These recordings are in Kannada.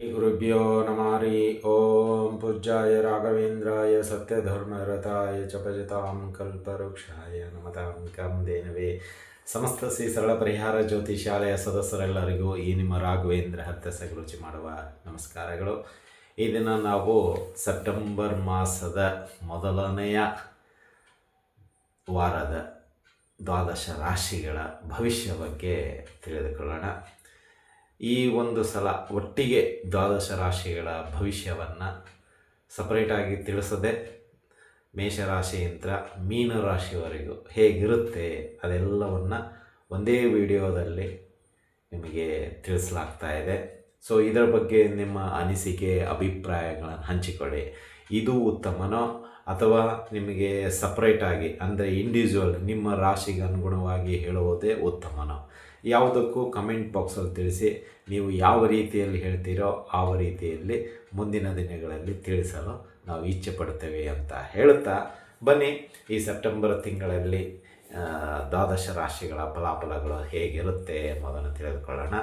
ಗುರುಭ್ಯೋ ನಮಾರಿ ಓಂ ಪೂಜ್ಯಾಯ ರಾಘವೇಂದ್ರಾಯ ಸತ್ಯಧರ್ಮರತಾಯ ಚ ಭಜತಾಂ ಕಲ್ಪವೃಕ್ಷಾಯ ನಮತಾಂ ಕಂ ದೇನವೇ ಸಮಸ್ತ ಶ್ರೀ ಸರಳ ಪರಿಹಾರ ಜ್ಯೋತಿಷಾಲಯ ಸದಸ್ಯರೆಲ್ಲರಿಗೂ ಈ ನಿಮ್ಮ ರಾಘವೇಂದ್ರ ಹತ್ತಸ ರುಚಿ ಮಾಡುವ ನಮಸ್ಕಾರಗಳು. ಈ ದಿನ ನಾವು ಸೆಪ್ಟೆಂಬರ್ ಮಾಸದ ಮೊದಲನೆಯ ವಾರದ ದ್ವಾದಶ ರಾಶಿಗಳ ಭವಿಷ್ಯ ಬಗ್ಗೆ ತಿಳಿದುಕೊಳ್ಳೋಣ. ಈ ಒಂದು ಸಲ ಒಟ್ಟಿಗೆ ದ್ವಾದಶ ರಾಶಿಗಳ ಭವಿಷ್ಯವನ್ನು ಸಪರೇಟಾಗಿ ತಿಳಿಸದೆ ಮೇಷರಾಶಿಯಿಂದ ಮೀನರಾಶಿವರೆಗೂ ಹೇಗಿರುತ್ತೆ ಅದೆಲ್ಲವನ್ನು ಒಂದೇ ವಿಡಿಯೋದಲ್ಲಿ ನಿಮಗೆ ತಿಳಿಸಲಾಗ್ತಾ ಇದೆ. ಸೊ ಇದರ ಬಗ್ಗೆ ನಿಮ್ಮ ಅನಿಸಿಕೆ, ಅಭಿಪ್ರಾಯಗಳನ್ನು ಹಂಚಿಕೊಳ್ಳಿ. ಇದು ಉತ್ತಮನೋ ಅಥವಾ ನಿಮಗೆ ಸಪ್ರೇಟಾಗಿ ಅಂದರೆ ಇಂಡಿವಿಜುವಲ್ ನಿಮ್ಮ ರಾಶಿಗೆ ಅನುಗುಣವಾಗಿ ಹೇಳುವುದೇ ಉತ್ತಮನೋ? ಯಾವುದಕ್ಕೂ ಕಮೆಂಟ್ ಬಾಕ್ಸಲ್ಲಿ ತಿಳಿಸಿ ನೀವು ಯಾವ ರೀತಿಯಲ್ಲಿ ಹೇಳ್ತೀರೋ ಆ ರೀತಿಯಲ್ಲಿ ಮುಂದಿನ ದಿನಗಳಲ್ಲಿ ತಿಳಿಸಲು ನಾವು ಇಚ್ಛೆ ಪಡ್ತೇವೆ ಅಂತ ಹೇಳುತ್ತಾ ಬನ್ನಿ. ಈ ಸೆಪ್ಟೆಂಬರ್ ತಿಂಗಳಲ್ಲಿ ದ್ವಾದಶ ರಾಶಿಗಳ ಫಲಾಫಲಗಳು ಹೇಗಿರುತ್ತೆ ಎಂಬುದನ್ನು ತಿಳಿದುಕೊಳ್ಳೋಣ.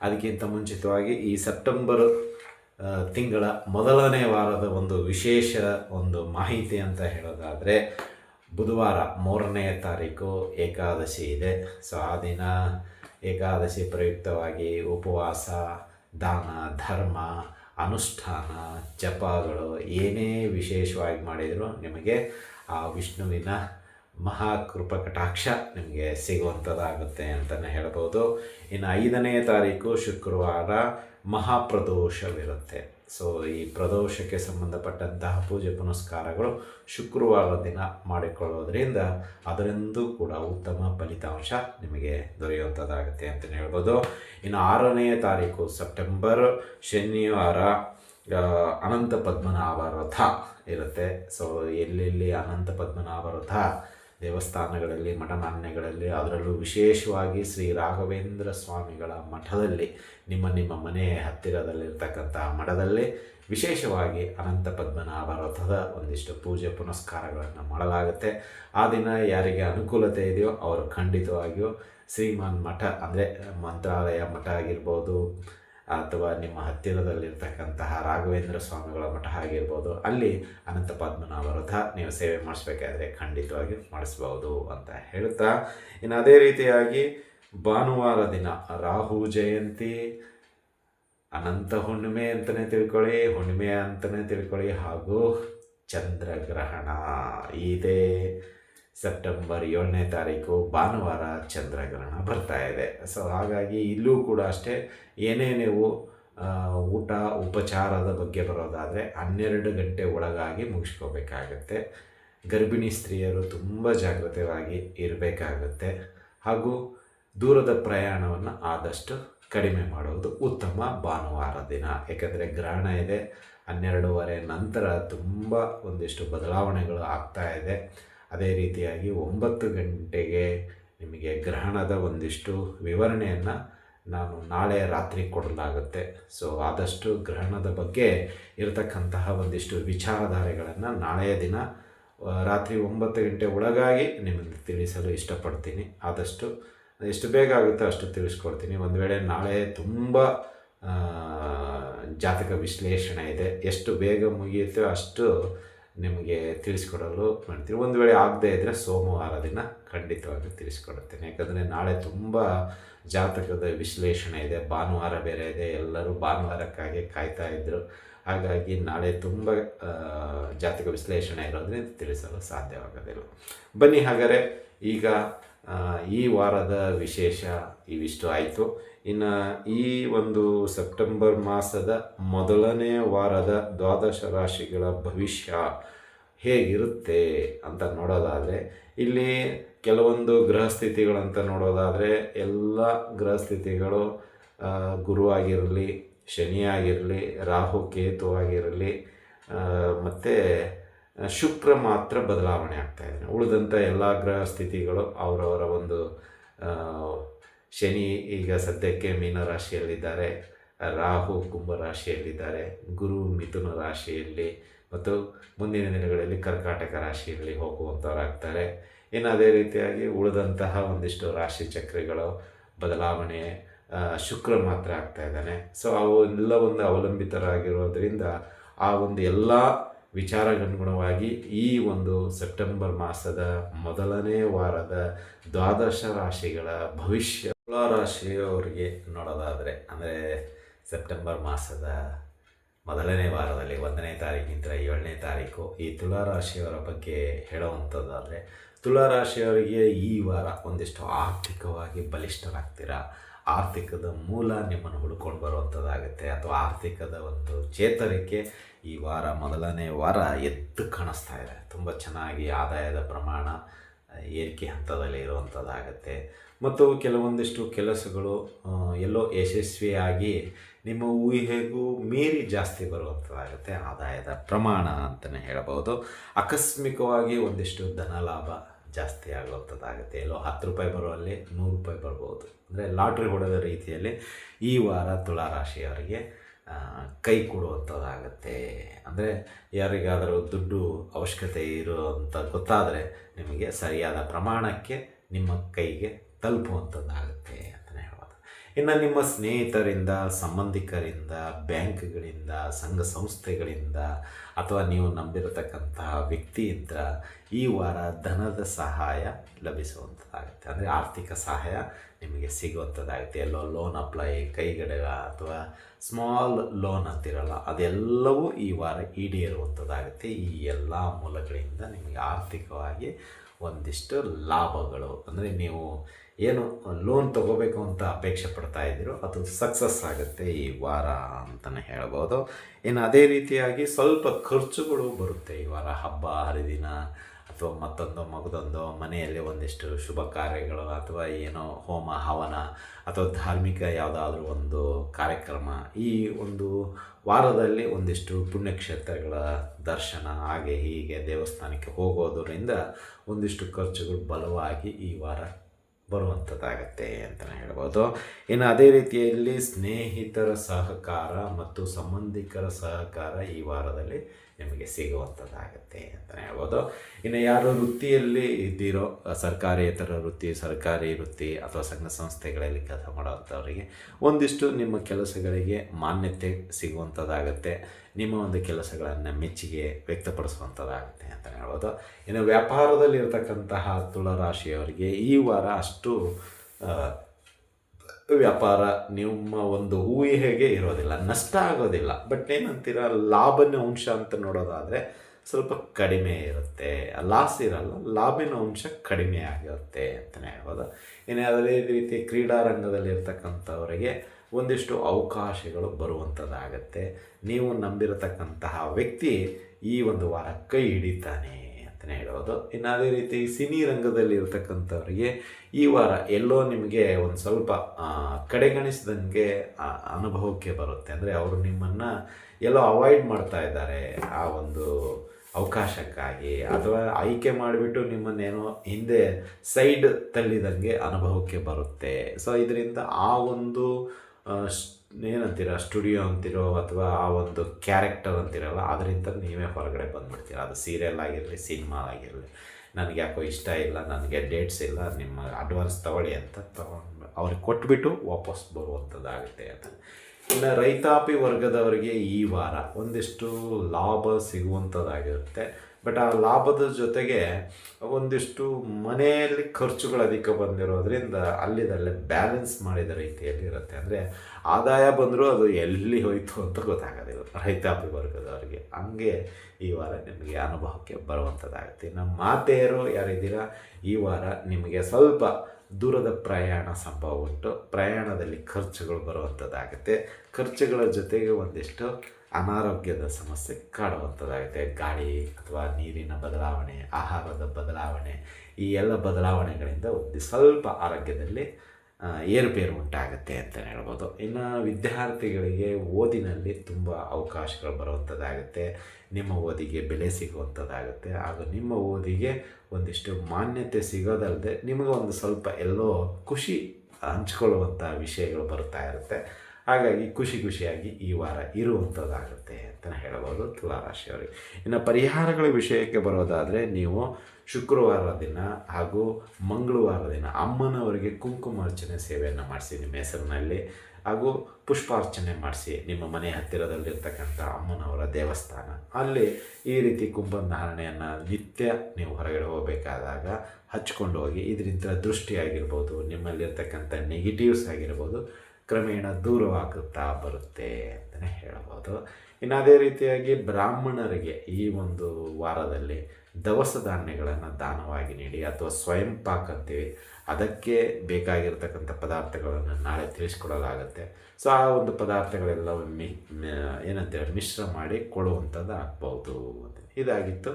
ಅದಕ್ಕಿಂತ ಮುಂಚಿತವಾಗಿ ಈ ಸೆಪ್ಟೆಂಬರ್ ತಿಂಗಳ ಮೊದಲನೇ ವಾರದ ಒಂದು ವಿಶೇಷ ಒಂದು ಮಾಹಿತಿ ಅಂತ ಹೇಳೋದಾದರೆ, ಬುಧವಾರ ಮೂರನೇ ತಾರೀಕು ಏಕಾದಶಿ ಇದೆ. ಸೊ, ಆ ದಿನ ಏಕಾದಶಿ ಪ್ರಯುಕ್ತವಾಗಿ ಉಪವಾಸ, ದಾನ, ಧರ್ಮ, ಅನುಷ್ಠಾನ, ಜಪಗಳು ಏನೇ ವಿಶೇಷವಾಗಿ ಮಾಡಿದರೂ ನಿಮಗೆ ಆ ವಿಷ್ಣುವಿನ ಮಹಾಕೃಪ ಕಟಾಕ್ಷ ನಿಮಗೆ ಸಿಗುವಂಥದ್ದಾಗುತ್ತೆ ಅಂತಲೇ ಹೇಳ್ಬೋದು. ಇನ್ನು ಐದನೇ ತಾರೀಕು ಶುಕ್ರವಾರ ಮಹಾಪ್ರದೋಷವಿರುತ್ತೆ. ಸೊ, ಈ ಪ್ರದೋಷಕ್ಕೆ ಸಂಬಂಧಪಟ್ಟಂತಹ ಪೂಜೆ ಪುನಸ್ಕಾರಗಳು ಶುಕ್ರವಾರ ದಿನ ಮಾಡಿಕೊಳ್ಳೋದ್ರಿಂದ ಅದರಿಂದೂ ಕೂಡ ಉತ್ತಮ ಫಲಿತಾಂಶ ನಿಮಗೆ ದೊರೆಯುವಂಥದ್ದಾಗುತ್ತೆ ಅಂತಲೇ ಹೇಳ್ಬೋದು. ಇನ್ನು ಆರನೇ ತಾರೀಕು ಸೆಪ್ಟೆಂಬರ್, ಶನಿವಾರ ಅನಂತ ಪದ್ಮನಾಭ ರಥ ಇರುತ್ತೆ. ಸೊ, ಎಲ್ಲೆಲ್ಲಿ ಅನಂತ ಪದ್ಮನಾಭ ರಥ ದೇವಸ್ಥಾನಗಳಲ್ಲಿ, ಮಠಮಾನ್ಯಗಳಲ್ಲಿ, ಅದರಲ್ಲೂ ವಿಶೇಷವಾಗಿ ಶ್ರೀ ರಾಘವೇಂದ್ರ ಸ್ವಾಮಿಗಳ ಮಠದಲ್ಲಿ, ನಿಮ್ಮ ನಿಮ್ಮ ಮನೆಯ ಹತ್ತಿರದಲ್ಲಿರ್ತಕ್ಕಂಥ ಮಠದಲ್ಲಿ ವಿಶೇಷವಾಗಿ ಅನಂತ ಪದ್ಮನಾಭ ರಥದ ಒಂದಿಷ್ಟು ಪೂಜೆ ಪುನಸ್ಕಾರಗಳನ್ನು ಮಾಡಲಾಗುತ್ತೆ. ಆ ದಿನ ಯಾರಿಗೆ ಅನುಕೂಲತೆ ಇದೆಯೋ ಅವರು ಖಂಡಿತವಾಗಿಯೂ ಶ್ರೀಮಾನ್ ಮಠ ಅಂದರೆ ಮಂತ್ರಾಲಯ ಮಠ ಆಗಿರ್ಬೋದು ಅಥವಾ ನಿಮ್ಮ ಹತ್ತಿರದಲ್ಲಿರ್ತಕ್ಕಂತಹ ರಾಘವೇಂದ್ರ ಸ್ವಾಮಿಗಳ ಮಠ ಆಗಿರ್ಬೋದು, ಅಲ್ಲಿ ಅನಂತ ಪದ್ಮನಾಭ ವ್ರತ ನೀವು ಸೇವೆ ಮಾಡಿಸ್ಬೇಕಾದ್ರೆ ಖಂಡಿತವಾಗಿ ಮಾಡಿಸ್ಬೋದು ಅಂತ ಹೇಳ್ತಾ, ಇನ್ನು ಅದೇ ರೀತಿಯಾಗಿ ಭಾನುವಾರ ದಿನ ರಾಹು ಜಯಂತಿ, ಅನಂತ ಹುಣ್ಣಿಮೆ ಅಂತಲೇ ತಿಳ್ಕೊಳ್ಳಿ, ಹುಣ್ಣಿಮೆ ಅಂತಲೇ ತಿಳ್ಕೊಳ್ಳಿ, ಹಾಗೂ ಚಂದ್ರಗ್ರಹಣ ಇದೇ. ಸೆಪ್ಟೆಂಬರ್ ಏಳನೇ ತಾರೀಕು ಭಾನುವಾರ ಚಂದ್ರಗ್ರಹಣ ಬರ್ತಾ ಇದೆ. ಸೊ ಹಾಗಾಗಿ ಇಲ್ಲೂ ಕೂಡ ಅಷ್ಟೇ ಏನೇ ನೀವು ಊಟ, ಉಪಚಾರದ ಬಗ್ಗೆ ಬರೋದಾದರೆ ಹನ್ನೆರಡು ಗಂಟೆ ಒಳಗಾಗಿ ಮುಗಿಸ್ಕೋಬೇಕಾಗತ್ತೆ. ಗರ್ಭಿಣಿ ಸ್ತ್ರೀಯರು ತುಂಬ ಜಾಗೃತವಾಗಿ ಇರಬೇಕಾಗುತ್ತೆ. ಹಾಗೂ ದೂರದ ಪ್ರಯಾಣವನ್ನು ಆದಷ್ಟು ಕಡಿಮೆ ಮಾಡುವುದು ಉತ್ತಮ ಭಾನುವಾರ ದಿನ. ಏಕೆಂದರೆ ಗ್ರಹಣ ಇದೆ, ಹನ್ನೆರಡೂವರೆ ನಂತರ ತುಂಬ ಒಂದಿಷ್ಟು ಬದಲಾವಣೆಗಳು ಆಗ್ತಾ ಇದೆ. ಅದೇ ರೀತಿಯಾಗಿ ಒಂಬತ್ತು ಗಂಟೆಗೆ ನಿಮಗೆ ಗ್ರಹಣದ ಒಂದಿಷ್ಟು ವಿವರಣೆಯನ್ನು ನಾನು ನಾಳೆ ರಾತ್ರಿ ಕೊಡಲಾಗುತ್ತೆ. ಸೊ ಆದಷ್ಟು ಗ್ರಹಣದ ಬಗ್ಗೆ ಇರತಕ್ಕಂತಹ ಒಂದಿಷ್ಟು ವಿಚಾರಧಾರೆಗಳನ್ನು ನಾಳೆಯ ದಿನ ರಾತ್ರಿ ಒಂಬತ್ತು ಗಂಟೆ ಒಳಗಾಗಿ ನಿಮಗೆ ತಿಳಿಸಲು ಇಷ್ಟಪಡ್ತೀನಿ. ಆದಷ್ಟು ಎಷ್ಟು ಬೇಗ ಆಗುತ್ತೋ ಅಷ್ಟು ತಿಳಿಸ್ಕೊಡ್ತೀನಿ. ಒಂದು ವೇಳೆ ನಾಳೆ ತುಂಬ ಜಾತಕ ವಿಶ್ಲೇಷಣೆ ಇದೆ. ಎಷ್ಟು ಬೇಗ ಮುಗಿಯುತ್ತೋ ಅಷ್ಟು ನಿಮಗೆ ತಿಳಿಸ್ಕೊಡಲು ಮಾಡ್ತೀನಿ. ಒಂದು ವೇಳೆ ಆಗದೇ ಇದ್ದರೆ ಸೋಮವಾರ ದಿನ ಖಂಡಿತವಾಗಿ ತಿಳಿಸ್ಕೊಡುತ್ತೇನೆ. ಯಾಕಂದರೆ ನಾಳೆ ತುಂಬ ಜಾತಕದ ವಿಶ್ಲೇಷಣೆ ಇದೆ. ಭಾನುವಾರ ಬೇರೆ ಇದೆ. ಎಲ್ಲರೂ ಭಾನುವಾರಕ್ಕಾಗಿ ಕಾಯ್ತಾ ಇದ್ದರು ಹಾಗಾಗಿ ನಾಳೆ ತುಂಬ ಜಾತಕ ವಿಶ್ಲೇಷಣೆ ಇರೋದ್ರಿಂದ ತಿಳಿಸಲು ಸಾಧ್ಯವಾಗೋದಿಲ್ಲ. ಬನ್ನಿ ಹಾಗಾದರೆ ಈಗ ಈ ವಾರದ ವಿಶೇಷ ಇವಿಷ್ಟು ಆಯಿತು. ಇನ್ನು ಈ ಒಂದು ಸೆಪ್ಟೆಂಬರ್ ಮಾಸದ ಮೊದಲನೇ ವಾರದ ದ್ವಾದಶ ರಾಶಿಗಳ ಭವಿಷ್ಯ ಹೇಗಿರುತ್ತೆ ಅಂತ ನೋಡೋದಾದರೆ, ಇಲ್ಲಿ ಕೆಲವೊಂದು ಗ್ರಹಸ್ಥಿತಿಗಳಂತ ನೋಡೋದಾದರೆ, ಎಲ್ಲ ಗ್ರಹಸ್ಥಿತಿಗಳು ಸ್ಥಿತಿಗಳು ಗುರು ಆಗಿರಲಿ, ಶನಿ ಆಗಿರಲಿ, ರಾಹು, ಕೇತು ಆಗಿರಲಿ ಮತ್ತು ಶುಕ್ರ ಮಾತ್ರ ಬದಲಾವಣೆ ಆಗ್ತಾ ಇದೆ. ಉಳಿದಂಥ ಎಲ್ಲ ಗ್ರಹ ಸ್ಥಿತಿಗಳು ಅವರವರ ಒಂದು ಶನಿ ಈಗ ಸದ್ಯಕ್ಕೆ ಮೀನರಾಶಿಯಲ್ಲಿದ್ದಾರೆ ರಾಹು ಕುಂಭರಾಶಿಯಲ್ಲಿದ್ದಾರೆ ಗುರು ಮಿಥುನ ರಾಶಿಯಲ್ಲಿ ಮತ್ತು ಮುಂದಿನ ದಿನಗಳಲ್ಲಿ ಕರ್ಕಾಟಕ ರಾಶಿಯಲ್ಲಿ ಹೋಗುವಂಥವರಾಗ್ತಾರೆ ಇನ್ನು ಅದೇ ರೀತಿಯಾಗಿ ಉಳಿದಂತಹ ಒಂದಿಷ್ಟು ರಾಶಿ ಚಕ್ರಗಳು ಬದಲಾವಣೆ ಶುಕ್ರ ಮಾತ್ರ ಆಗ್ತಾ ಇದ್ದಾನೆ. ಸೊ ಅವು ಎಲ್ಲ ಒಂದು ಅವಲಂಬಿತರಾಗಿರೋದ್ರಿಂದ ಆ ಒಂದು ಎಲ್ಲ ವಿಚಾರಗನುಗುಣವಾಗಿ ಈ ಒಂದು ಸೆಪ್ಟೆಂಬರ್ ಮಾಸದ ಮೊದಲನೇ ವಾರದ ದ್ವಾದಶ ರಾಶಿಗಳ ಭವಿಷ್ಯ ತುಲಾ ರಾಶಿಯವರಿಗೆ ನೋಡೋದಾದರೆ, ಅಂದರೆ ಸೆಪ್ಟೆಂಬರ್ ಮಾಸದ ಮೊದಲನೇ ವಾರದಲ್ಲಿ ಒಂದನೇ ತಾರೀಕಿಂದ ಏಳನೇ ತಾರೀಕು ಈ ತುಲಾ ರಾಶಿಯವರ ಬಗ್ಗೆ ಹೇಳುವಂಥದ್ದಾದರೆ, ತುಲಾ ರಾಶಿಯವರಿಗೆ ಈ ವಾರ ಒಂದಿಷ್ಟು ಆರ್ಥಿಕವಾಗಿ ಬಲಿಷ್ಠರಾಗ್ತೀರಾ? ಆರ್ಥಿಕದ ಮೂಲ ನಿಮ್ಮನ್ನು ಹುಡ್ಕೊಂಡು ಬರುವಂಥದ್ದಾಗುತ್ತೆ. ಅಥವಾ ಆರ್ಥಿಕದ ಒಂದು ಚೇತರಿಕೆ ಈ ವಾರ, ಮೊದಲನೇ ವಾರ ಎದ್ದು ಕಾಣಿಸ್ತಾ ಇದೆ. ತುಂಬ ಚೆನ್ನಾಗಿ ಆದಾಯದ ಪ್ರಮಾಣ, ಏರಿಕೆ ಹಂತದಲ್ಲಿ ಇರುವಂಥದ್ದಾಗತ್ತೆ. ಮತ್ತು ಕೆಲವೊಂದಿಷ್ಟು ಕೆಲಸಗಳು ಎಲ್ಲೋ ಯಶಸ್ವಿಯಾಗಿ ನಿಮ್ಮ ಊಹೆಗೂ ಮೀರಿ ಜಾಸ್ತಿ ಬರುವಂಥದ್ದಾಗುತ್ತೆ. ಆದಾಯದ ಪ್ರಮಾಣ ಅಂತಲೇ ಹೇಳಬಹುದು. ಆಕಸ್ಮಿಕವಾಗಿ ಒಂದಿಷ್ಟು ಧನ ಲಾಭ ಜಾಸ್ತಿ ಆಗುವಂಥದ್ದಾಗುತ್ತೆ. ಎಲ್ಲೋ ಹತ್ತು ರೂಪಾಯಿ ಬರುವಲ್ಲಿ ನೂರು ರೂಪಾಯಿ ಬರ್ಬೋದು. ಅಂದರೆ ಲಾಟ್ರಿ ಹೊಡೆದ ರೀತಿಯಲ್ಲಿ ಈ ವಾರ ತುಲಾ ರಾಶಿಯವರಿಗೆ ಆ, ಕೈ ಕೊಡುವಂಥದ್ದಾಗತ್ತೆ. ಅಂದರೆ ಯಾರಿಗಾದರೂ ದುಡ್ಡು ಅವಶ್ಯಕತೆ ಇರುವಂಥ ಗೊತ್ತಾದರೆ ನಿಮಗೆ ಸರಿಯಾದ ಪ್ರಮಾಣಕ್ಕೆ ನಿಮ್ಮ ಕೈಗೆ ತಲುಪುವಂಥದ್ದಾಗುತ್ತೆ. ಇನ್ನು ನಿಮ್ಮ ಸ್ನೇಹಿತರಿಂದ, ಸಂಬಂಧಿಕರಿಂದ, ಬ್ಯಾಂಕ್ಗಳಿಂದ, ಸಂಘ ಸಂಸ್ಥೆಗಳಿಂದ ಅಥವಾ ನೀವು ನಂಬಿರತಕ್ಕಂತಹ ವ್ಯಕ್ತಿಯಿಂದ ಈ ವಾರ ಧನದ ಸಹಾಯ ಲಭಿಸುವಂಥದ್ದಾಗುತ್ತೆ ಅಂದರೆ ಆರ್ಥಿಕ ಸಹಾಯ ನಿಮಗೆ ಸಿಗುವಂಥದ್ದಾಗುತ್ತೆ ಎಲ್ಲೋ ಲೋನ್ ಅಪ್ಲೈ ಕೈಗಡಗ ಅಥವಾ ಸ್ಮಾಲ್ ಲೋನ್ ಅಂತಿರಲ್ಲ, ಅದೆಲ್ಲವೂ ಈ ವಾರ ಈಡೇರುವಂಥದ್ದಾಗುತ್ತೆ ಈ ಎಲ್ಲ ಮೂಲಗಳಿಂದ ನಿಮಗೆ ಆರ್ಥಿಕವಾಗಿ ಒಂದಿಷ್ಟು ಲಾಭಗಳು. ಅಂದರೆ ನೀವು ಏನು ಲೋನ್ ತಗೋಬೇಕು ಅಂತ ಅಪೇಕ್ಷೆ ಪಡ್ತಾ ಇದ್ದೀರೋ ಅದು ಸಕ್ಸಸ್ ಆಗುತ್ತೆ ಈ ವಾರ ಅಂತಲೇ ಹೇಳ್ಬೋದು. ಇನ್ನು ಅದೇ ರೀತಿಯಾಗಿ ಸ್ವಲ್ಪ ಖರ್ಚುಗಳು ಬರುತ್ತೆ ಈ ವಾರ. ಹಬ್ಬ, ಹರಿದಿನ ಅಥವಾ ಮತ್ತೊಂದು ಮಗದೊಂದು ಮನೆಯಲ್ಲಿ ಒಂದಿಷ್ಟು ಶುಭ ಕಾರ್ಯಗಳು ಅಥವಾ ಏನೋ ಹೋಮ, ಹವನ ಅಥವಾ ಧಾರ್ಮಿಕ ಯಾವುದಾದ್ರೂ ಒಂದು ಕಾರ್ಯಕ್ರಮ ಈ ಒಂದು ವಾರದಲ್ಲಿ ಒಂದಿಷ್ಟು ಪುಣ್ಯಕ್ಷೇತ್ರಗಳ ದರ್ಶನ ಹಾಗೆ ಹೀಗೆ ದೇವಸ್ಥಾನಕ್ಕೆ ಹೋಗೋದರಿಂದ ಒಂದಿಷ್ಟು ಖರ್ಚುಗಳು ಬಲವಾಗಿ ಈ ವಾರ ಬರುವಂಥದ್ದಾಗತ್ತೆ ಅಂತಲೇ ಹೇಳ್ಬೋದು. ಇನ್ನು ಅದೇ ರೀತಿಯಲ್ಲಿ ಸ್ನೇಹಿತರ ಸಹಕಾರ ಮತ್ತು ಸಂಬಂಧಿಕರ ಸಹಕಾರ ಈ ವಾರದಲ್ಲಿ ನಿಮಗೆ ಸಿಗುವಂಥದ್ದಾಗುತ್ತೆ ಅಂತಲೇ ಹೇಳ್ಬೋದು. ಇನ್ನು ಯಾರು ವೃತ್ತಿಯಲ್ಲಿ ಇದ್ದೀರೋ ಸರ್ಕಾರೇತರ ವೃತ್ತಿ, ಸರ್ಕಾರಿ ವೃತ್ತಿ ಅಥವಾ ಸಂಘ ಸಂಸ್ಥೆಗಳಲ್ಲಿ ಕೆಲಸ ಮಾಡೋವಂಥವರಿಗೆ ಒಂದಿಷ್ಟು ನಿಮ್ಮ ಕೆಲಸಗಳಿಗೆ ಮಾನ್ಯತೆ ಸಿಗುವಂಥದ್ದಾಗುತ್ತೆ. ನಿಮ್ಮ ಒಂದು ಕೆಲಸಗಳನ್ನು ಮೆಚ್ಚುಗೆ ವ್ಯಕ್ತಪಡಿಸುವಂಥದ್ದಾಗುತ್ತೆ ಅಂತಲೇ ಹೇಳ್ಬೋದು. ಇನ್ನು ವ್ಯಾಪಾರದಲ್ಲಿ ಇರತಕ್ಕಂತಹ ತುಳರಾಶಿಯವರಿಗೆ ಈ ವಾರ ಅಷ್ಟು ವ್ಯಾಪಾರ, ನಿಮ್ಮ ಒಂದು ಊಹೆಗೆ ಇರೋದಿಲ್ಲ, ನಷ್ಟ ಆಗೋದಿಲ್ಲ. ಬಟ್ ಏನಂತೀರ, ಲಾಭನ ಅಂಶ ಅಂತ ನೋಡೋದಾದರೆ ಸ್ವಲ್ಪ ಕಡಿಮೆ ಇರುತ್ತೆ. ಲಾಸ್ ಇರಲ್ಲ, ಲಾಭಿನ ಅಂಶ ಕಡಿಮೆ ಆಗಿರುತ್ತೆ ಅಂತಲೇ ಹೇಳ್ಬೋದು. ಇನ್ನು ಅದೇ ರೀತಿ ಕ್ರೀಡಾ ರಂಗದಲ್ಲಿ ಇರ್ತಕ್ಕಂಥವರಿಗೆ ಒಂದಿಷ್ಟು ಅವಕಾಶಗಳು ಬರುವಂಥದ್ದಾಗತ್ತೆ. ನೀವು ನಂಬಿರತಕ್ಕಂತಹ ವ್ಯಕ್ತಿ ಈ ಒಂದು ವಾರ ಕೈ ಹಿಡಿತಾನೆ. ಅಂತಲೇ ಹೇಳೋದು. ಇನ್ನು ಅದೇ ರೀತಿ ಸಿನಿ ರಂಗದಲ್ಲಿ ಇರ್ತಕ್ಕಂಥವ್ರಿಗೆ ಈ ವಾರ ಎಲ್ಲೋ ನಿಮಗೆ ಒಂದು ಸ್ವಲ್ಪ ಕಡೆಗಣಿಸಿದಂಗೆ ಅನುಭವಕ್ಕೆ ಬರುತ್ತೆ. ಅಂದರೆ ಅವರು ನಿಮ್ಮನ್ನು ಎಲ್ಲೋ ಅವಾಯ್ಡ್ ಮಾಡ್ತಾ ಇದ್ದಾರೆ ಆ ಒಂದು ಅವಕಾಶಕ್ಕಾಗಿ ಅಥವಾ ಆಯ್ಕೆ ಮಾಡಿಬಿಟ್ಟು ನಿಮ್ಮನ್ನೇನೋ ಹಿಂದೆ ಸೈಡ್ ತಳ್ಳಿದಂಗೆ ಅನುಭವಕ್ಕೆ ಬರುತ್ತೆ. ಸೊ ಇದರಿಂದ ಆ ಒಂದು ಏನಂತೀರ? ಸ್ಟುಡಿಯೋ ಅಂತಿರೋ ಅಥವಾ ಆ ಒಂದು ಕ್ಯಾರೆಕ್ಟರ್ ಅಂತಿರಲ್ಲ, ಅದರಿಂದ ನೀವೇ ಹೊರಗಡೆ ಬಂದ್ಬಿಡ್ತೀರ? ಅದು ಸೀರಿಯಲ್ ಆಗಿರಲಿ, ಸಿನಿಮಾ ಆಗಿರಲಿ, ನನಗೆ ಯಾಕೋ ಇಷ್ಟ ಇಲ್ಲ, ನನಗೆ ಡೇಟ್ಸ್ ಇಲ್ಲ, ನಿಮ್ಮ ಅಡ್ವಾನ್ಸ್ ತಗೊಳ್ಳಿ ಅಂತ ತಗೊಂಡು ಅವ್ರಿಗೆ ಕೊಟ್ಬಿಟ್ಟು ವಾಪಸ್ ಬರುವಂಥದ್ದಾಗುತ್ತೆ ಅಂತ. ಇನ್ನು ರೈತಾಪಿ ವರ್ಗದವರಿಗೆ ಈ ವಾರ ಒಂದಿಷ್ಟು ಲಾಭ ಸಿಗುವಂಥದ್ದಾಗಿರುತ್ತೆ. ಬಟ್ ಆ ಲಾಭದ ಜೊತೆಗೆ ಒಂದಿಷ್ಟು ಮನೆಯಲ್ಲಿ ಖರ್ಚುಗಳು ಅಧಿಕ ಬಂದಿರೋದ್ರಿಂದ ಅಲ್ಲಿದಲ್ಲೇ ಬ್ಯಾಲೆನ್ಸ್ ಮಾಡಿದ ರೀತಿಯಲ್ಲಿ ಇರುತ್ತೆ. ಅಂದರೆ ಆದಾಯ ಬಂದರೂ ಅದು ಎಲ್ಲಿ ಹೋಯಿತು ಅಂತ ಗೊತ್ತಾಗೋದಿಲ್ಲ ರೈತಾಪಿ ವರ್ಗದವರಿಗೆ. ಹಂಗೆ ಈ ವಾರ ನಿಮಗೆ ಅನುಭವಕ್ಕೆ ಬರುವಂಥದ್ದಾಗುತ್ತೆ. ನಮ್ಮ ಮಾತೆಯರು ಯಾರಿದ್ದೀರಾ, ಈ ವಾರ ನಿಮಗೆ ಸ್ವಲ್ಪ ದೂರದ ಪ್ರಯಾಣ ಸಂಭವ ಉಂಟು. ಪ್ರಯಾಣದಲ್ಲಿ ಖರ್ಚುಗಳು ಬರುವಂಥದ್ದಾಗುತ್ತೆ. ಖರ್ಚುಗಳ ಜೊತೆಗೆ ಒಂದಿಷ್ಟು ಅನಾರೋಗ್ಯದ ಸಮಸ್ಯೆ ಕಾಡುವಂಥದ್ದಾಗುತ್ತೆ. ಗಾಳಿ ಅಥವಾ ನೀರಿನ ಬದಲಾವಣೆ, ಆಹಾರದ ಬದಲಾವಣೆ, ಈ ಎಲ್ಲ ಬದಲಾವಣೆಗಳಿಂದ ಒಂದು ಸ್ವಲ್ಪ ಆರೋಗ್ಯದಲ್ಲಿ ಏರುಪೇರು ಉಂಟಾಗುತ್ತೆ ಅಂತ ಹೇಳ್ಬೋದು. ಇನ್ನು ವಿದ್ಯಾರ್ಥಿಗಳಿಗೆ ಓದಿನಲ್ಲಿ ತುಂಬ ಅವಕಾಶಗಳು ಬರುವಂಥದ್ದಾಗುತ್ತೆ. ನಿಮ್ಮ ಓದಿಗೆ ಬೆಲೆ ಸಿಗುವಂಥದ್ದಾಗುತ್ತೆ. ಹಾಗೂ ನಿಮ್ಮ ಓದಿಗೆ ಒಂದಿಷ್ಟು ಮಾನ್ಯತೆ ಸಿಗೋದಲ್ಲದೆ ನಿಮಗೆ ಒಂದು ಸ್ವಲ್ಪ ಎಲ್ಲೋ ಖುಷಿ ಹಂಚ್ಕೊಳ್ಳುವಂಥ ವಿಷಯಗಳು ಬರ್ತಾ ಇರುತ್ತೆ. ಹಾಗಾಗಿ ಖುಷಿ ಖುಷಿಯಾಗಿ ಈ ವಾರ ಇರುವಂಥದ್ದಾಗುತ್ತೆ ಅಂತ ಹೇಳ್ಬೋದು ತುಲಾರಾಶಿಯವರಿಗೆ ಇನ್ನು ಪರಿಹಾರಗಳ ವಿಷಯಕ್ಕೆ ಬರೋದಾದರೆ ನೀವು ಶುಕ್ರವಾರ ದಿನ ಹಾಗೂ ಮಂಗಳವಾರ ದಿನ ಅಮ್ಮನವರಿಗೆ ಕುಂಕುಮಾರ್ಚನೆ ಸೇವೆಯನ್ನು ಮಾಡಿಸಿ ನಿಮ್ಮ ಹೆಸರಿನಲ್ಲಿ ಹಾಗೂ ಪುಷ್ಪಾರ್ಚನೆ ಮಾಡಿಸಿ ನಿಮ್ಮ ಮನೆ ಹತ್ತಿರದಲ್ಲಿರ್ತಕ್ಕಂಥ ಅಮ್ಮನವರ ದೇವಸ್ಥಾನ. ಅಲ್ಲಿ ಈ ರೀತಿ ಕುಂಭಧಾರಣೆಯನ್ನು ನಿತ್ಯ ನೀವು ಹೊರಗಡೆ ಹೋಗಬೇಕಾದಾಗ ಹಚ್ಕೊಂಡು ಹೋಗಿ ಇದರಿಂದ ದೃಷ್ಟಿ ಆಗಿರ್ಬೋದು ನಿಮ್ಮಲ್ಲಿರ್ತಕ್ಕಂಥ ನೆಗೆಟಿವ್ಸ್ ಆಗಿರ್ಬೋದು ಕ್ರಮೇಣ ದೂರವಾಗುತ್ತಾ ಬರುತ್ತೆ ಅಂತಲೇ ಹೇಳ್ಬೋದು. ಇನ್ನು ಅದೇ ರೀತಿಯಾಗಿ ಬ್ರಾಹ್ಮಣರಿಗೆ ಈ ಒಂದು ವಾರದಲ್ಲಿ ದವಸ ಧಾನ್ಯಗಳನ್ನು ದಾನವಾಗಿ ನೀಡಿ ಅಥವಾ ಸ್ವಯಂ ಪಾಕ್ ಅಂತೀವಿ ಅದಕ್ಕೆ ಬೇಕಾಗಿರ್ತಕ್ಕಂಥ ಪದಾರ್ಥಗಳನ್ನು ನಾಳೆ ತಿಳಿಸ್ಕೊಡಲಾಗುತ್ತೆ. ಸೊ ಆ ಒಂದು ಪದಾರ್ಥಗಳೆಲ್ಲ ಮಿ ಏನಂತೇಳಿ ಮಿಶ್ರ ಮಾಡಿ ಕೊಡುವಂಥದ್ದು ಆಗ್ಬೋದು ಅಂತ ಇದಾಗಿತ್ತು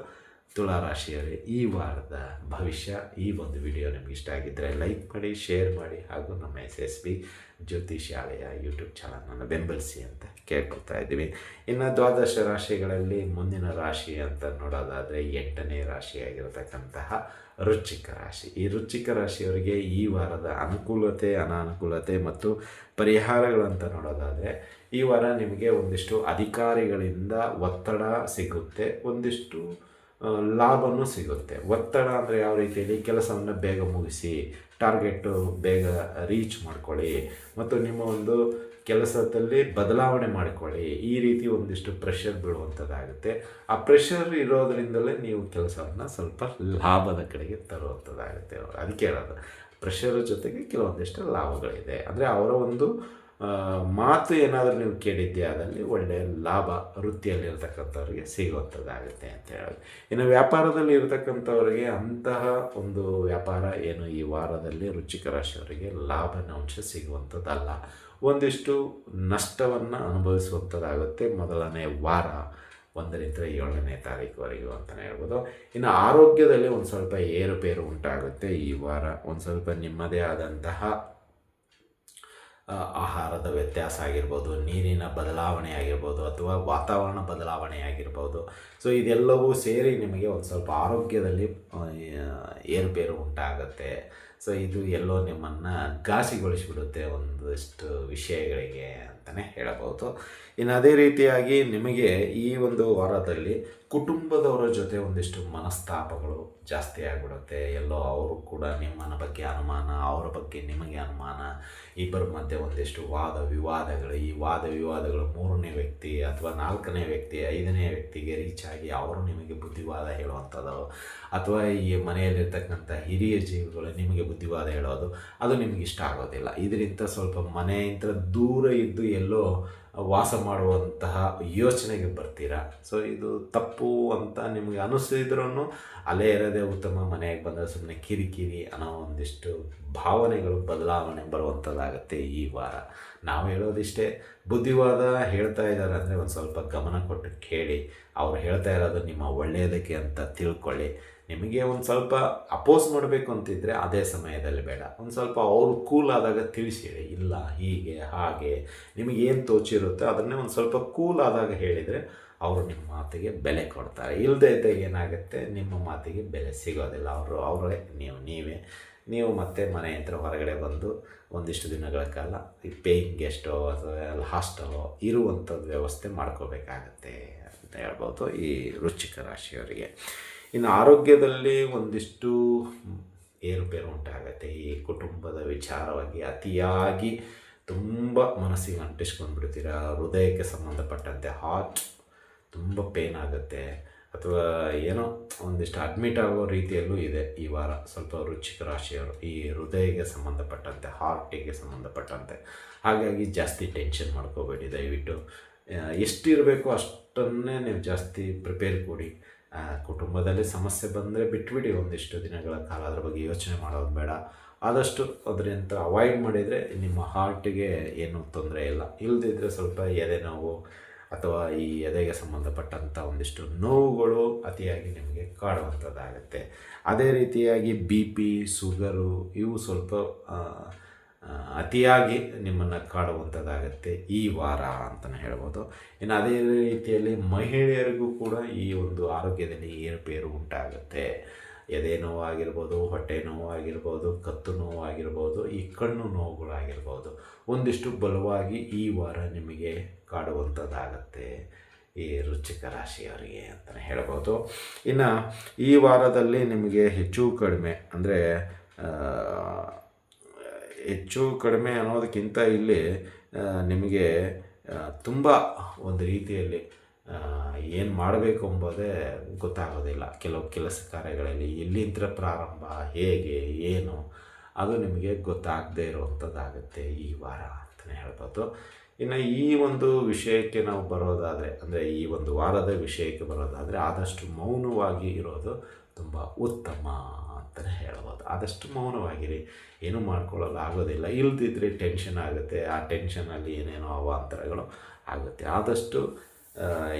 ತುಲಾರಾಶಿಯವರೇ ಈ ವಾರದ ಭವಿಷ್ಯ. ಈ ಒಂದು ವಿಡಿಯೋ ನಿಮಗೆ ಇಷ್ಟ ಆಗಿದ್ದರೆ ಲೈಕ್ ಮಾಡಿ, ಶೇರ್ ಮಾಡಿ ಹಾಗೂ ನಮ್ಮ ಎಸ್ ಎಸ್ ಬಿ ಜ್ಯೋತಿಷಾಲಯ ಯೂಟ್ಯೂಬ್ ಚಾನಲನ್ನು ಬೆಂಬಲಿಸಿ ಅಂತ ಕೇಳ್ಕೊಳ್ತಾ ಇದ್ದೀವಿ. ಇನ್ನು ದ್ವಾದಶ ರಾಶಿಗಳಲ್ಲಿ ಮುಂದಿನ ರಾಶಿ ಅಂತ ನೋಡೋದಾದರೆ ಎಂಟನೇ ರಾಶಿಯಾಗಿರತಕ್ಕಂತಹ ರುಚಿಕ ರಾಶಿ. ಈ ರುಚಿಕ ರಾಶಿಯವರಿಗೆ ಈ ವಾರದ ಅನುಕೂಲತೆ, ಅನಾನುಕೂಲತೆ ಮತ್ತು ಪರಿಹಾರಗಳಂತ ನೋಡೋದಾದರೆ ಈ ವಾರ ನಿಮಗೆ ಒಂದಿಷ್ಟು ಅಧಿಕಾರಿಗಳಿಂದ ಒತ್ತಡ ಸಿಗುತ್ತೆ, ಒಂದಿಷ್ಟು ಲಾಭವೂ ಸಿಗುತ್ತೆ. ಒತ್ತಡ ಅಂದರೆ ಯಾವ ರೀತಿಯಲ್ಲಿ ಕೆಲಸವನ್ನು ಬೇಗ ಮುಗಿಸಿ ಟಾರ್ಗೆಟು ಬೇಗ ರೀಚ್ ಮಾಡ್ಕೊಳ್ಳಿ. ಮತ್ತು ನಿಮ್ಮ ಒಂದು ಕೆಲಸದಲ್ಲಿ ಬದಲಾವಣೆ ಮಾಡಿಕೊಳ್ಳಿ. ಈ ರೀತಿ ಒಂದಿಷ್ಟು ಪ್ರೆಷರ್ ಬೀಳುವಂಥದ್ದಾಗುತ್ತೆ. ಆ ಪ್ರೆಷರ್ ಇರೋದರಿಂದಲೇ ನೀವು ಕೆಲಸವನ್ನು ಸ್ವಲ್ಪ ಲಾಭದ ಕಡೆಗೆ ತರುವಂಥದ್ದಾಗುತ್ತೆ. ಅದಕ್ಕೆ ಹೇಳೋದು ಪ್ರೆಷರ್ ಜೊತೆಗೆ ಕೆಲವೊಂದಿಷ್ಟು ಲಾಭಗಳಿದೆ. ಅಂದರೆ ಅವರ ಒಂದು ಮಾತು ಏನಾದರೂ ನೀವು ಕೇಳಿದ್ದೆ ಅದರಲ್ಲಿ ಒಳ್ಳೆಯ ಲಾಭ, ವೃತ್ತಿಯಲ್ಲಿರ್ತಕ್ಕಂಥವ್ರಿಗೆ ಸಿಗುವಂಥದ್ದಾಗುತ್ತೆ ಅಂತ ಹೇಳೋದು ಇನ್ನು ವ್ಯಾಪಾರದಲ್ಲಿ ಇರತಕ್ಕಂಥವ್ರಿಗೆ ಅಂತಹ ಒಂದು ವ್ಯಾಪಾರ ಏನು ಈ ವಾರದಲ್ಲಿ ರುಚಿಕ ರಾಶಿಯವರಿಗೆ ಲಾಭನ ಅಂಶ ಸಿಗುವಂಥದ್ದಲ್ಲ. ಒಂದಿಷ್ಟು ನಷ್ಟವನ್ನು ಅನುಭವಿಸುವಂಥದ್ದಾಗುತ್ತೆ ಮೊದಲನೇ ವಾರ, ಒಂದರಿಂದ ಏಳನೇ ತಾರೀಕುವರೆಗೂ ಅಂತಲೇ ಹೇಳ್ಬೋದು. ಇನ್ನು ಆರೋಗ್ಯದಲ್ಲಿ ಒಂದು ಸ್ವಲ್ಪ ಏರುಪೇರು ಉಂಟಾಗುತ್ತೆ ಈ ವಾರ. ಒಂದು ಸ್ವಲ್ಪ ನಿಮ್ಮದೇ ಆದಂತಹ ಆಹಾರದ ವ್ಯತ್ಯಾಸ ಆಗಿರ್ಬೋದು, ನೀರಿನ ಬದಲಾವಣೆ ಆಗಿರ್ಬೋದು ಅಥವಾ ವಾತಾವರಣ ಬದಲಾವಣೆ ಆಗಿರ್ಬೋದು. ಸೊ ಇದೆಲ್ಲವೂ ಸೇರಿ ನಿಮಗೆ ಒಂದು ಸ್ವಲ್ಪ ಆರೋಗ್ಯದಲ್ಲಿ ಏರುಪೇರು ಉಂಟಾಗುತ್ತೆ. ಸೊ ಇದು ಎಲ್ಲೋ ನಿಮ್ಮನ್ನು ಘಾಸಿಗೊಳಿಸಿಬಿಡುತ್ತೆ ಒಂದಷ್ಟು ವಿಷಯಗಳಿಗೆ ಅಂತಲೇ ಹೇಳಬಹುದು. ಇನ್ನು ಅದೇ ರೀತಿಯಾಗಿ ನಿಮಗೆ ಈ ಒಂದು ವಾರದಲ್ಲಿ ಕುಟುಂಬದವರ ಜೊತೆ ಒಂದಿಷ್ಟು ಮನಸ್ತಾಪಗಳು ಜಾಸ್ತಿ ಆಗಿಬಿಡುತ್ತೆ. ಎಲ್ಲೋ ಅವರು ಕೂಡ ನಿಮ್ಮನ ಬಗ್ಗೆ ಅನುಮಾನ, ಅವರ ಬಗ್ಗೆ ನಿಮಗೆ ಅನುಮಾನ. ಇಬ್ಬರ ಮಧ್ಯೆ ಒಂದಿಷ್ಟು ವಾದ ವಿವಾದಗಳು. ಈ ವಾದ ವಿವಾದಗಳು ಮೂರನೇ ವ್ಯಕ್ತಿ ಅಥವಾ ನಾಲ್ಕನೇ ವ್ಯಕ್ತಿ, ಐದನೇ ವ್ಯಕ್ತಿಗೆ ರೀಚ್ ಆಗಿ ಅವರು ನಿಮಗೆ ಬುದ್ಧಿವಾದ ಹೇಳುವಂಥದ್ದು. ಅಥವಾ ಈ ಮನೆಯಲ್ಲಿರ್ತಕ್ಕಂಥ ಹಿರಿಯ ಜೀವಿಗಳು ನಿಮಗೆ ಬುದ್ಧಿವಾದ ಹೇಳೋದು. ಅದು ನಿಮಗೆ ಇಷ್ಟ ಆಗೋದಿಲ್ಲ. ಇದರಿಂದ ಸ್ವಲ್ಪ ಮನೆಯಿಂದ ದೂರ ಇದ್ದು ಎಲ್ಲೋ ವಾಸ ಮಾಡುವಂತಹ ಯೋಚನೆಗೆ ಬರ್ತೀರಾ? ಸೊ ಇದು ತಪ್ಪು ಅಂತ ನಿಮಗೆ ಅನಿಸಿದ್ರೂ ಅಲ್ಲೇ ಇರೋದೇ ಉತ್ತಮ ಮನೆಗೆ ಬಂದರೆ ಸುಮ್ಮನೆ ಕಿರಿಕಿರಿ ಅನ್ನೋ ಒಂದಿಷ್ಟು ಭಾವನೆಗಳು ಬದಲಾವಣೆ ಬರುವಂಥದ್ದಾಗುತ್ತೆ ಈ ವಾರ. ನಾವು ಹೇಳೋದಿಷ್ಟೇ, ಬುದ್ಧಿವಾದ ಹೇಳ್ತಾ ಇದ್ದಾರೆ ಅಂದರೆ ಒಂದು ಸ್ವಲ್ಪ ಗಮನ ಕೊಟ್ಟು ಕೇಳಿ. ಅವ್ರು ಹೇಳ್ತಾ ಇರೋದು ನಿಮ್ಮ ಒಳ್ಳೆಯದಕ್ಕೆ ಅಂತ ತಿಳ್ಕೊಳ್ಳಿ. ನಿಮಗೆ ಒಂದು ಸ್ವಲ್ಪ ಅಪೋಸ್ ಮಾಡಬೇಕು ಅಂತಿದ್ದರೆ ಅದೇ ಸಮಯದಲ್ಲಿ ಬೇಡ. ಒಂದು ಸ್ವಲ್ಪ ಅವರು ಕೂಲ್ ಆದಾಗ ತಿಳಿಸಿರಿ. ಇಲ್ಲ, ಹೀಗೆ, ಹಾಗೆ, ನಿಮಗೆ ಏನು ತೋಚಿರುತ್ತೆ ಅದನ್ನೇ ಒಂದು ಸ್ವಲ್ಪ ಕೂಲ್ ಆದಾಗ ಹೇಳಿದರೆ ಅವರು ನಿಮ್ಮ ಮಾತಿಗೆ ಬೆಲೆ ಕೊಡ್ತಾರೆ. ಇಲ್ಲದೇ ಇದ್ದಾಗ ಏನಾಗುತ್ತೆ? ನಿಮ್ಮ ಮಾತಿಗೆ ಬೆಲೆ ಸಿಗೋದಿಲ್ಲ. ಅವರು, ಅವರೇ, ನೀವು, ನೀವೇ. ನೀವು ಮತ್ತೆ ಮನೆ ಹತ್ರ ಹೊರಗಡೆ ಬಂದು ಒಂದಿಷ್ಟು ದಿನಗಳ ಕಾಲ ಈ ಪೇಯಿಂಗ್ ಗೆಸ್ಟೋ ಅಥವಾ ಹಾಸ್ಟೆಲೋ ಇರುವಂಥದ್ದು ವ್ಯವಸ್ಥೆ ಮಾಡ್ಕೋಬೇಕಾಗತ್ತೆ ಅಂತ ಹೇಳ್ಬೋದು ಈ ರುಚಿಕ ರಾಶಿಯವರಿಗೆ. ಇನ್ನು ಆರೋಗ್ಯದಲ್ಲಿ ಒಂದಿಷ್ಟು ಏರುಪೇರು ಉಂಟಾಗತ್ತೆ ಈ ಕುಟುಂಬದ ವಿಚಾರವಾಗಿ ಅತಿಯಾಗಿ ತುಂಬ ಮನಸ್ಸಿಗೆ ಅಂಟಿಸ್ಕೊಂಡ್ಬಿಡ್ತೀರ? ಹೃದಯಕ್ಕೆ ಸಂಬಂಧಪಟ್ಟಂತೆ ಹಾರ್ಟ್ ತುಂಬ ಪೇನ್ ಆಗುತ್ತೆ? ಅಥವಾ ಏನೋ ಒಂದಿಷ್ಟು ಅಡ್ಮಿಟ್ ಆಗೋ ರೀತಿಯಲ್ಲೂ ಇದೆ ಈ ವಾರ ಸ್ವಲ್ಪ ರುಚಿಕ ರಾಶಿಯವರು. ಈ ಹೃದಯಕ್ಕೆ ಸಂಬಂಧಪಟ್ಟಂತೆ, ಹಾರ್ಟಿಗೆ ಸಂಬಂಧಪಟ್ಟಂತೆ. ಹಾಗಾಗಿ ಜಾಸ್ತಿ ಟೆನ್ಷನ್ ಮಾಡ್ಕೋಬೇಡಿ ದಯವಿಟ್ಟು. ಎಷ್ಟಿರಬೇಕು ಅಷ್ಟನ್ನೇ ನೀವು ಜಾಸ್ತಿ ಪ್ರಿಪೇರ್ ಕೊಡಿ ಕುಟುಂಬದಲ್ಲಿ ಸಮಸ್ಯೆ ಬಂದರೆ ಬಿಟ್ಬಿಡಿ ಒಂದಿಷ್ಟು ದಿನಗಳ ಕಾಲ. ಅದ್ರ ಬಗ್ಗೆ ಯೋಚನೆ ಮಾಡೋದು ಬೇಡ. ಆದಷ್ಟು ಅದರಿಂದ ಅವಾಯ್ಡ್ ಮಾಡಿದರೆ ನಿಮ್ಮ ಹಾರ್ಟಿಗೆ ಏನೂ ತೊಂದರೆ ಇಲ್ಲ. ಇಲ್ಲದಿದ್ದರೆ ಸ್ವಲ್ಪ ಎದೆ ನೋವು ಅಥವಾ ಈ ಎದೆಗೆ ಸಂಬಂಧಪಟ್ಟಂಥ ಒಂದಿಷ್ಟು ನೋವುಗಳು ಅತಿಯಾಗಿ ನಿಮಗೆ ಕಾಡುವಂಥದ್ದಾಗುತ್ತೆ ಅದೇ ರೀತಿಯಾಗಿ ಬಿ ಪಿ ಸುಗರು ಇವು ಸ್ವಲ್ಪ ಅತಿಯಾಗಿ ನಿಮ್ಮನ್ನು ಕಾಡುವಂಥದ್ದಾಗತ್ತೆ ಈ ವಾರ ಅಂತಲೇ ಹೇಳ್ಬೋದು. ಇನ್ನು ಅದೇ ರೀತಿಯಲ್ಲಿ ಮಹಿಳೆಯರಿಗೂ ಕೂಡ ಈ ಒಂದು ಆರೋಗ್ಯದಲ್ಲಿ ಏರುಪೇರು ಉಂಟಾಗುತ್ತೆ. ಎದೆ ನೋವಾಗಿರ್ಬೋದು, ಹೊಟ್ಟೆ ನೋವಾಗಿರ್ಬೋದು, ಕತ್ತು ನೋವಾಗಿರ್ಬೋದು, ಈ ಕಣ್ಣು ನೋವುಗಳಾಗಿರ್ಬೋದು, ಒಂದಿಷ್ಟು ಬಲವಾಗಿ ಈ ವಾರ ನಿಮಗೆ ಕಾಡುವಂಥದ್ದಾಗತ್ತೆ ಈ ರುಚಿಕ ರಾಶಿಯವರಿಗೆ ಅಂತಲೇ ಹೇಳ್ಬೋದು. ಇನ್ನು ಈ ವಾರದಲ್ಲಿ ನಿಮಗೆ ಹೆಚ್ಚು ಕಡಿಮೆ ಅಂದರೆ ಹೆಚ್ಚು ಕಡಿಮೆ ಅನ್ನೋದಕ್ಕಿಂತ ಇಲ್ಲಿ ನಿಮಗೆ ತುಂಬ ಒಂದು ರೀತಿಯಲ್ಲಿ ಏನು ಮಾಡಬೇಕು ಎಂಬುದೇ ಗೊತ್ತಾಗೋದಿಲ್ಲ. ಕೆಲವು ಕೆಲಸ ಕಾರ್ಯಗಳಲ್ಲಿ ಎಲ್ಲಿಂದ ಪ್ರಾರಂಭ, ಹೇಗೆ, ಏನು, ಅದು ನಿಮಗೆ ಗೊತ್ತಾಗದೇ ಇರುವಂಥದ್ದಾಗುತ್ತೆ ಈ ವಾರ ಅಂತಲೇ ಹೇಳ್ಬೋದು. ಇನ್ನು ಈ ಒಂದು ವಿಷಯಕ್ಕೆ ನಾವು ಬರೋದಾದರೆ, ಅಂದರೆ ಈ ಒಂದು ವಾರದ ವಿಷಯಕ್ಕೆ ಬರೋದಾದರೆ ಆದಷ್ಟು ಮೌನವಾಗಿ ಇರೋದು ತುಂಬ ಉತ್ತಮ ಅಂತಲೇ ಹೇಳ್ಬೋದು ಆದಷ್ಟು ಮೌನವಾಗಿರಿ. ಏನೂ ಮಾಡ್ಕೊಳ್ಳಲು ಆಗೋದಿಲ್ಲ. ಇಲ್ದಿದ್ರೆ ಟೆನ್ಷನ್ ಆಗುತ್ತೆ. ಆ ಟೆನ್ಷನಲ್ಲಿ ಏನೇನೋ ಅವಾಂತರಗಳು ಆಗುತ್ತೆ. ಆದಷ್ಟು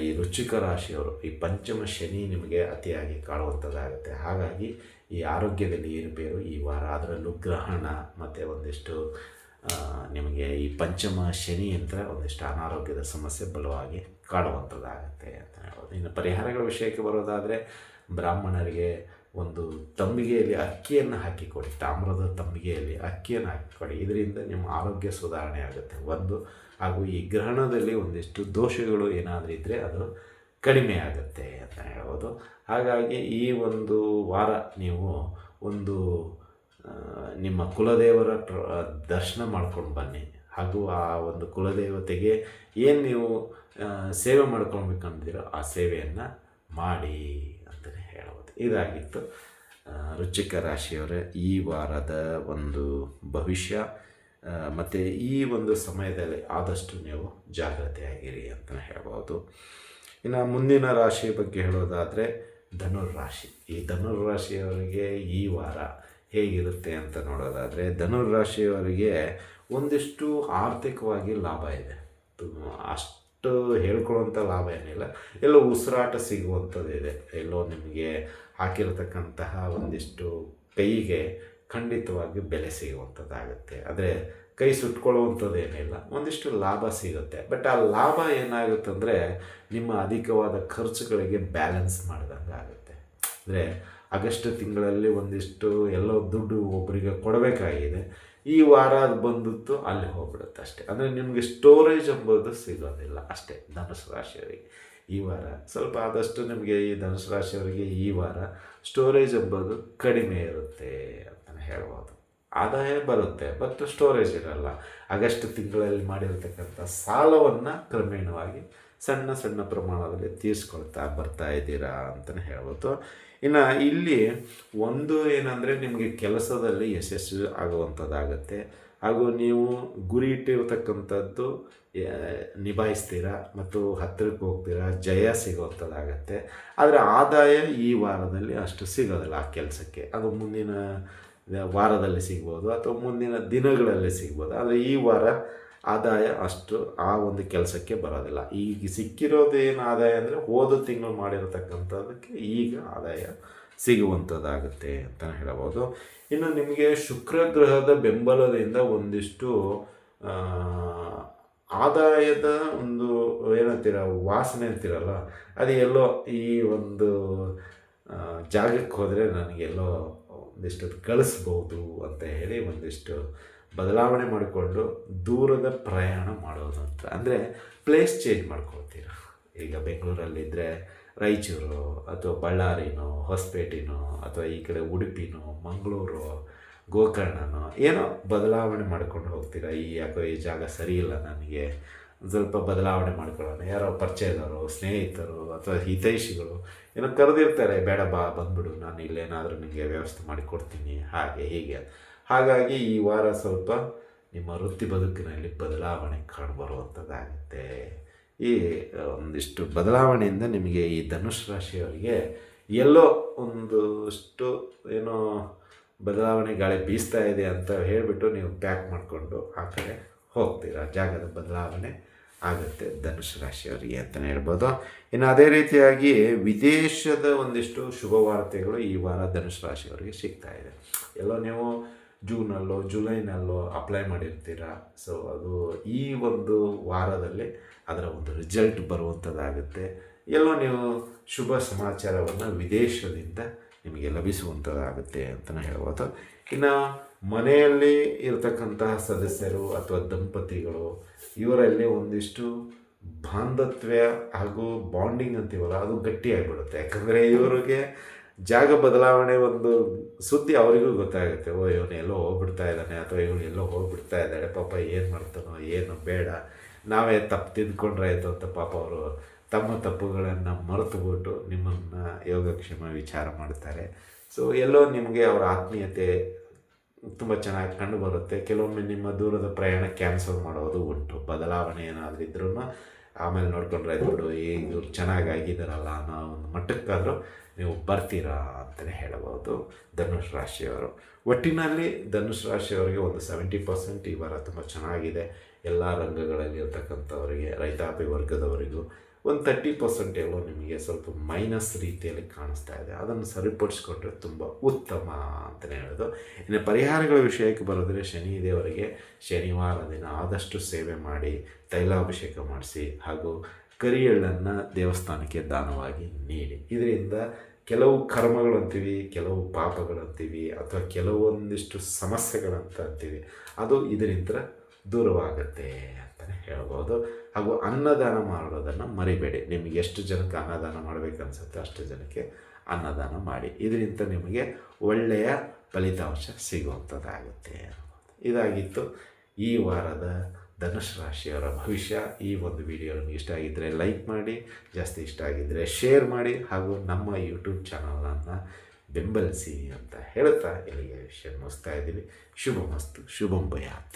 ಈ ರುಚಿಕ ರಾಶಿಯವರು, ಈ ಪಂಚಮ ಶನಿ ನಿಮಗೆ ಅತಿಯಾಗಿ ಕಾಣುವಂಥದ್ದಾಗುತ್ತೆ. ಹಾಗಾಗಿ ಈ ಆರೋಗ್ಯದಲ್ಲಿ ಏರುಪೇರು ಈ ವಾರ ಅದರಲ್ಲೂ ಗ್ರಹಣ, ಮತ್ತು ಒಂದಿಷ್ಟು ನಿಮಗೆ ಈ ಪಂಚಮ ಶನಿ ಅಂತ ಒಂದಿಷ್ಟು ಅನಾರೋಗ್ಯದ ಸಮಸ್ಯೆ ಬಲವಾಗಿ ಕಾಡುವಂಥದ್ದಾಗುತ್ತೆ ಅಂತ ಹೇಳ್ಬೋದು. ಇನ್ನು ಪರಿಹಾರಗಳ ವಿಷಯಕ್ಕೆ ಬರೋದಾದರೆ ಬ್ರಾಹ್ಮಣರಿಗೆ ಒಂದು ತಂಬಿಗೆಯಲ್ಲಿ ಅಕ್ಕಿಯನ್ನು ಹಾಕಿಕೊಡಿ, ತಾಮ್ರದ ತಂಬಿಗೆಯಲ್ಲಿ ಅಕ್ಕಿಯನ್ನು ಹಾಕಿಕೊಡಿ. ಇದರಿಂದ ನಿಮ್ಮ ಆರೋಗ್ಯ ಸುಧಾರಣೆ ಆಗುತ್ತೆ. ಒಂದು, ಹಾಗೂ ಈ ಗ್ರಹಣದಲ್ಲಿ ಒಂದಿಷ್ಟು ದೋಷಗಳು ಏನಾದರೂ ಇದ್ದರೆ ಅದು ಕಡಿಮೆ ಆಗುತ್ತೆ ಅಂತ ಹೇಳ್ಬೋದು. ಹಾಗಾಗಿ ಈ ಒಂದು ವಾರ ನೀವು ಒಂದು ನಿಮ್ಮ ಕುಲದೇವರ ದರ್ಶನ ಮಾಡ್ಕೊಂಡು ಬನ್ನಿ. ಹಾಗೂ ಆ ಒಂದು ಕುಲದೇವತೆಗೆ ಏನು ನೀವು ಸೇವೆ ಮಾಡ್ಕೊಳ್ಬೇಕಂದಿರೋ ಆ ಸೇವೆಯನ್ನು ಮಾಡಿ. ಅಂತಲೇ ಹೇಳ್ಬೋದು ಇದಾಗಿತ್ತು. ರುಚಿಕ ರಾಶಿಯವರ, ಈ ವಾರದ ಒಂದು ಭವಿಷ್ಯ ಮತ್ತು ಈ ಒಂದು ಸಮಯದಲ್ಲಿ ಆದಷ್ಟು ನೀವು ಜಾಗ್ರತೆಯಾಗಿರಿ ಅಂತಲೇ ಹೇಳ್ಬೋದು. ಇನ್ನು ಮುಂದಿನ ರಾಶಿ ಬಗ್ಗೆ ಹೇಳೋದಾದರೆ, ಧನುರ್ರಾಶಿ. ಈ ಧನುರ್ರಾಶಿಯವರಿಗೆ ಈ ವಾರ ಹೇಗಿರುತ್ತೆ ಅಂತ ನೋಡೋದಾದರೆ, ಧನುರ್ರಾಶಿಯವರಿಗೆ ಒಂದಿಷ್ಟು ಆರ್ಥಿಕವಾಗಿ ಲಾಭ ಇದೆ. ತು- ಅಷ್ಟು ಹೇಳ್ಕೊಳ್ಳುವಂಥ ಲಾಭ ಏನಿಲ್ಲ. ಎಲ್ಲೋ ಉಸಿರಾಟ ಸಿಗುವಂಥದ್ದು ಇದೆ ಎಲ್ಲೋ ನಿಮಗೆ ಹಾಕಿರತಕ್ಕಂತಹ ಒಂದಿಷ್ಟು ಕೈಗೆ ಖಂಡಿತವಾಗಿ ಬೆಲೆ ಸಿಗುವಂಥದ್ದಾಗುತ್ತೆ. ಆದರೆ ಕೈ ಸುಟ್ಕೊಳ್ಳುವಂಥದ್ದು ಏನಿಲ್ಲ. ಒಂದಿಷ್ಟು ಲಾಭ ಸಿಗುತ್ತೆ. ಬಟ್ ಆ ಲಾಭ ಏನಾಗುತ್ತಂದರೆ ನಿಮ್ಮ ಅಧಿಕವಾದ ಖರ್ಚುಗಳಿಗೆ ಬ್ಯಾಲೆನ್ಸ್ ಮಾಡಿದಂಗೆ ಆಗುತ್ತೆ. ಅಂದರೆ ಆಗಸ್ಟ್ ತಿಂಗಳಲ್ಲಿ ಒಂದಿಷ್ಟು ಎಲ್ಲೋ ದುಡ್ಡು ಒಬ್ಬರಿಗೆ ಕೊಡಬೇಕಾಗಿದೆ. ಈ ವಾರ ಅದು ಬಂದಿತ್ತು, ಅಲ್ಲಿ ಹೋಗ್ಬಿಡುತ್ತೆ ಅಷ್ಟೇ. ಅಂದರೆ ನಿಮಗೆ ಸ್ಟೋರೇಜ್ ಎಂಬುದು ಸಿಗೋದಿಲ್ಲ ಅಷ್ಟೇ ಧನುಸು ರಾಶಿಯವರಿಗೆ ಈ ವಾರ. ಸ್ವಲ್ಪ ಆದಷ್ಟು ನಿಮಗೆ ಈ ಧನುಸು ರಾಶಿಯವರಿಗೆ ಈ ವಾರ ಸ್ಟೋರೇಜ್ ಎಂಬುದು ಕಡಿಮೆ ಇರುತ್ತೆ ಅಂತಲೇ ಹೇಳ್ಬೋದು. ಆದಾಯ ಬರುತ್ತೆ ಬಟ್ ಸ್ಟೋರೇಜ್ ಇರಲ್ಲ. ಆಗಸ್ಟ್ ತಿಂಗಳಲ್ಲಿ ಮಾಡಿರ್ತಕ್ಕಂಥ ಸಾಲವನ್ನು ಕ್ರಮೇಣವಾಗಿ ಸಣ್ಣ ಸಣ್ಣ ಪ್ರಮಾಣದಲ್ಲಿ ತೀರಿಸ್ಕೊಳ್ತಾ ಬರ್ತಾ ಇದ್ದೀರಾ ಅಂತಲೇ ಹೇಳ್ಬೋದು. ಇನ್ನು ಇಲ್ಲಿ ಒಂದು ಏನಂದರೆ ನಿಮಗೆ ಕೆಲಸದಲ್ಲಿ ಯಶಸ್ವಿ ಆಗುವಂಥದ್ದಾಗತ್ತೆ. ಹಾಗೂ ನೀವು ಗುರಿ ಇಟ್ಟಿರತಕ್ಕಂಥದ್ದು ನಿಭಾಯಿಸ್ತೀರ ಮತ್ತು ಹತ್ತಿರಕ್ಕೆ ಹೋಗ್ತೀರಾ, ಜಯ ಸಿಗುವಂಥದ್ದಾಗತ್ತೆ. ಆದರೆ ಆದಾಯ ಈ ವಾರದಲ್ಲಿ ಅಷ್ಟು ಸಿಗೋದಿಲ್ಲ ಆ ಕೆಲಸಕ್ಕೆ. ಅದು ಮುಂದಿನ ವಾರದಲ್ಲಿ ಸಿಗ್ಬೋದು ಅಥವಾ ಮುಂದಿನ ದಿನಗಳಲ್ಲಿ ಸಿಗ್ಬೋದು. ಆದರೆ ಈ ವಾರ ಆದಾಯ ಅಷ್ಟು ಆ ಒಂದು ಕೆಲಸಕ್ಕೆ ಬರೋದಿಲ್ಲ. ಈಗ ಸಿಕ್ಕಿರೋದು ಏನು ಆದಾಯ ಅಂದರೆ ಹೋದ ತಿಂಗಳು ಮಾಡಿರತಕ್ಕಂಥದ್ದಕ್ಕೆ ಈಗ ಆದಾಯ ಸಿಗುವಂಥದ್ದಾಗುತ್ತೆ ಅಂತ ಹೇಳಬಹುದು ಇನ್ನು ನಿಮಗೆ ಶುಕ್ರ ಗ್ರಹದ ಬೆಂಬಲದಿಂದ ಒಂದಿಷ್ಟು ಆದಾಯದ ಒಂದು ಏನಂತೀರ, ವಾಸನೆ ಅಂತೀರಲ್ಲ, ಅದು ಎಲ್ಲೋ ಈ ಒಂದು ಜಾಗಕ್ಕೆ ಹೋದರೆ ನನಗೆಲ್ಲೋ ಒಂದಿಷ್ಟು ಕಳಿಸ್ಬೋದು ಅಂತ ಹೇಳಿ ಒಂದಿಷ್ಟು ಬದಲಾವಣೆ ಮಾಡಿಕೊಂಡು ದೂರದ ಪ್ರಯಾಣ ಮಾಡೋದು ಅಂತ. ಅಂದರೆ ಪ್ಲೇಸ್ ಚೇಂಜ್ ಮಾಡ್ಕೊಳ್ತೀರ? ಈಗ ಬೆಂಗಳೂರಲ್ಲಿದ್ದರೆ ರಾಯಚೂರು ಅಥವಾ ಬಳ್ಳಾರಿನೋ, ಹೊಸಪೇಟೆನೋ, ಅಥವಾ ಈ ಕಡೆ ಉಡುಪಿನೋ, ಮಂಗಳೂರು, ಗೋಕರ್ಣನೋ, ಏನೋ ಬದಲಾವಣೆ ಮಾಡ್ಕೊಂಡು ಹೋಗ್ತೀರಾ? ಈ ಯಾಕೋ ಈ ಜಾಗ ಸರಿ ಇಲ್ಲ ನನಗೆ. ಸ್ವಲ್ಪ ಬದಲಾವಣೆ ಮಾಡ್ಕೊಳ್ಳೋಣ. ಯಾರೋ ಪರಿಚಯದವರು, ಸ್ನೇಹಿತರು ಅಥವಾ ಹಿತೈಷಿಗಳು ಏನೋ ಕರೆದಿರ್ತಾರೆ, ಬೇಡ ಬಾ, ಬಂದ್ಬಿಡು. ನಾನು ಇಲ್ಲೇನಾದರೂ ನಿಮಗೆ ವ್ಯವಸ್ಥೆ ಮಾಡಿಕೊಡ್ತೀನಿ. ಹಾಗೆ, ಹೀಗೆ. ಹಾಗಾಗಿ ಈ ವಾರ ಸ್ವಲ್ಪ ನಿಮ್ಮ ವೃತ್ತಿ ಬದುಕಿನಲ್ಲಿ ಬದಲಾವಣೆ ಕಾಣಬರುವಂಥದ್ದಾಗುತ್ತೆ. ಈ ಒಂದಿಷ್ಟು ಬದಲಾವಣೆಯಿಂದ ನಿಮಗೆ ಈ ಧನುಷ್ ರಾಶಿಯವರಿಗೆ ಎಲ್ಲೋ ಒಂದಷ್ಟು ಏನೋ ಬದಲಾವಣೆ ಗಾಳಿ ಬೀಸ್ತಾ ಇದೆ ಅಂತ ಹೇಳಿಬಿಟ್ಟು ನೀವು ಪ್ಯಾಕ್ ಮಾಡಿಕೊಂಡು ಆ ಕಡೆ ಹೋಗ್ತೀರಾ. ಜಾಗದ ಬದಲಾವಣೆ ಆಗುತ್ತೆ ಧನುಷ್ ರಾಶಿಯವರಿಗೆ ಅಂತಲೇ ಹೇಳ್ಬೋದು. ಇನ್ನು ಅದೇ ರೀತಿಯಾಗಿ ವಿದೇಶದ ಒಂದಿಷ್ಟು ಶುಭ ವಾರ್ತೆಗಳು ಈ ವಾರ ಧನುಷ್ ರಾಶಿಯವರಿಗೆ ಸಿಗ್ತಾ ಇದೆ. ಎಲ್ಲೋ ನೀವು ಜೂನಲ್ಲೋ, ಜುಲೈನಲ್ಲೋ ಅಪ್ಲೈ ಮಾಡಿರ್ತೀರ? ಸೊ ಅದು ಈ ಒಂದು ವಾರದಲ್ಲಿ ಅದರ ಒಂದು ರಿಸಲ್ಟ್ ಬರುವಂಥದ್ದಾಗುತ್ತೆ ಎಲ್ಲೋ ನೀವು ಶುಭ ಸಮಾಚಾರವನ್ನು ವಿದೇಶದಿಂದ ನಿಮಗೆ ಲಭಿಸುವಂಥದ್ದಾಗುತ್ತೆ ಅಂತಲೇ ಹೇಳ್ಬೋದು. ಇನ್ನು ಮನೆಯಲ್ಲಿ ಇರತಕ್ಕಂತಹ ಸದಸ್ಯರು ಅಥವಾ ದಂಪತಿಗಳು, ಇವರಲ್ಲಿ ಒಂದಿಷ್ಟು ಬಾಂಧತ್ವ ಹಾಗೂ ಬಾಂಡಿಂಗ್ ಅಂತೀವಲ್ಲ, ಅದು ಗಟ್ಟಿಯಾಗಿಬಿಡುತ್ತೆ. ಯಾಕಂದರೆ ಇವರಿಗೆ ಜಾಗ ಬದಲಾವಣೆ ಒಂದು ಸುದ್ದಿ ಅವರಿಗೂ ಗೊತ್ತಾಗುತ್ತೆ. ಓ, ಇವನು ಎಲ್ಲೋ ಹೋಗ್ಬಿಡ್ತಾ ಇದ್ದಾನೆ ಅಥವಾ ಇವನು ಎಲ್ಲೋ ಹೋಗ್ಬಿಡ್ತಾ ಇದ್ದಾಳೆ. ಪಾಪ ಏನು ಮಾಡ್ತಾನೋ ಏನು ಬೇಡ. ನಾವೇ ತಪ್ಪು ತಿದ್ಕೊಂಡ್ರೆ ಆಯಿತು ಅಂತ ಪಾಪ ಅವರು ತಮ್ಮ ತಪ್ಪುಗಳನ್ನು ಮರೆತುಬಿಟ್ಟು ನಿಮ್ಮನ್ನು ಯೋಗಕ್ಷೇಮ ವಿಚಾರ ಮಾಡ್ತಾರೆ. ಸೊ ಎಲ್ಲೋ ನಿಮಗೆ ಅವರ ಆತ್ಮೀಯತೆ ತುಂಬ ಚೆನ್ನಾಗಿ ಕಂಡು ಬರುತ್ತೆ. ಕೆಲವೊಮ್ಮೆ ನಿಮ್ಮ ದೂರದ ಪ್ರಯಾಣ ಕ್ಯಾನ್ಸಲ್ ಮಾಡೋದು ಉಂಟು. ಬದಲಾವಣೆ ಏನಾದರೂ ಇದ್ರೂ ಆಮೇಲೆ ನೋಡ್ಕೊಂಡ್ರೆ ಬಿಡು ಇವ್ರು ಚೆನ್ನಾಗಿ ಆಗಿದ್ದಾರಲ್ಲ ಅನ್ನೋ ಒಂದು ಮಟ್ಟಕ್ಕಾದರೂ ನೀವು ಬರ್ತೀರಾ ಅಂತಲೇ ಹೇಳಬಹುದು ಧನುಷ್ ರಾಶಿಯವರು. ಒಟ್ಟಿನಲ್ಲಿ ಧನುಷ್ ರಾಶಿಯವರಿಗೆ ಒಂದು ಸೆವೆಂಟಿ ಪರ್ಸೆಂಟ್ ಈ ವಾರ ತುಂಬ ಚೆನ್ನಾಗಿದೆ. ಎಲ್ಲ ರಂಗಗಳಲ್ಲಿ ಇರ್ತಕ್ಕಂಥವರಿಗೆ, ರೈತಾಪಿ ವರ್ಗದವರಿಗೂ ಒಂದು ತರ್ಟಿ ಪರ್ಸೆಂಟ್ ನಿಮಗೆ ಸ್ವಲ್ಪ ಮೈನಸ್ ರೀತಿಯಲ್ಲಿ ಕಾಣಿಸ್ತಾ ಇದೆ. ಅದನ್ನು ಸರಿಪಡಿಸ್ಕೊಂಡ್ರೆ ತುಂಬ ಉತ್ತಮ ಅಂತಲೇ ಹೇಳೋದು. ಇನ್ನು ಪರಿಹಾರಗಳ ವಿಷಯಕ್ಕೆ ಬರೋದ್ರೆ ಶನಿ ದೇವರಿಗೆ ಶನಿವಾರ ದಿನ ಆದಷ್ಟು ಸೇವೆ ಮಾಡಿ, ತೈಲಾಭಿಷೇಕ ಮಾಡಿಸಿ ಹಾಗೂ ಕರಿ ಎಳ್ಳನ್ನು ದೇವಸ್ಥಾನಕ್ಕೆ ದಾನವಾಗಿ ನೀಡಿ. ಇದರಿಂದ ಕೆಲವು ಕರ್ಮಗಳಂತೀವಿ ಕೆಲವು ಪಾಪಗಳಂತೀವಿ ಅಥವಾ ಕೆಲವೊಂದಿಷ್ಟು ಸಮಸ್ಯೆಗಳಂತ ಅಂತೀವಿ. ಅದು ಇದರಿಂದ ದೂರವಾಗುತ್ತೆ ಅಂತಲೇ ಹೇಳ್ಬೋದು. ಹಾಗೂ ಅನ್ನದಾನ ಮಾಡೋದನ್ನು ಮರಿಬೇಡಿ. ನಿಮಗೆ ಎಷ್ಟು ಜನಕ್ಕೆ ಅನ್ನದಾನ ಮಾಡಬೇಕನ್ಸುತ್ತೆ ಅಷ್ಟು ಜನಕ್ಕೆ ಅನ್ನದಾನ ಮಾಡಿ. ಇದರಿಂದ ನಿಮಗೆ ಒಳ್ಳೆಯ ಫಲಿತಾಂಶ ಸಿಗುವಂಥದ್ದಾಗುತ್ತೆ. ಇದಾಗಿತ್ತು ಈ ವಾರದ ಧನುಷ್ ರಾಶಿಯವರ ಭವಿಷ್ಯ. ಈ ಒಂದು ವಿಡಿಯೋ ನಿಮಗೆ ಇಷ್ಟ ಆಗಿದ್ದರೆ ಲೈಕ್ ಮಾಡಿ, ಜಾಸ್ತಿ ಇಷ್ಟ ಆಗಿದ್ದರೆ ಶೇರ್ ಮಾಡಿ ಹಾಗೂ ನಮ್ಮ ಯೂಟ್ಯೂಬ್ ಚಾನಲನ್ನು ಬೆಂಬಲಿಸಿ ಅಂತ ಹೇಳ್ತಾ ಇಲ್ಲಿಗೆ ವಿಷಯ ಮುಗಿಸ್ತಾ ಇದ್ದೀವಿ. ಶುಭ ಮಸ್ತು ಶುಭಂ ಭಯಾತ್.